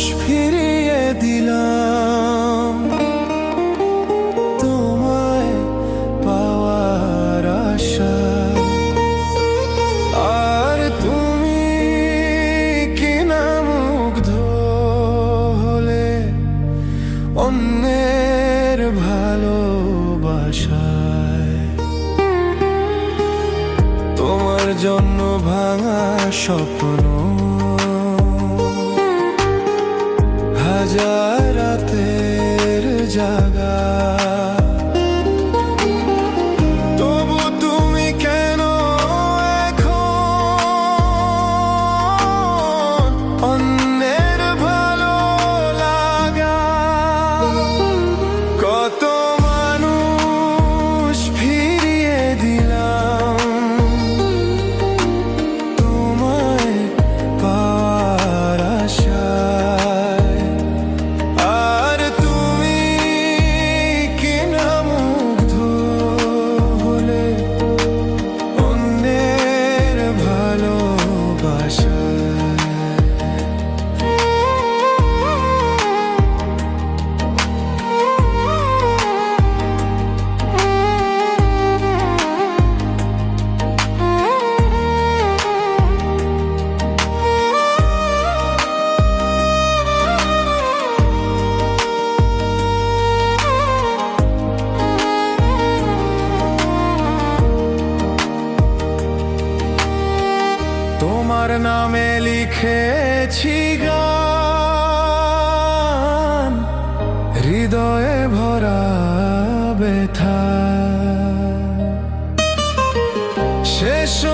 আকাশ ফিরিয়ে দিলাম। তোমায় পাওয়ার আশা। আর তুমি কিনা মুগ্ধ হলে অন্যের ভালোবাসায়। তোমার জন্য ভাঙা স্বপ্ন হাজার নামে লিখেছি গান। হৃদয়ে ভরা ব্যথা। শেষমেশ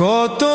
কত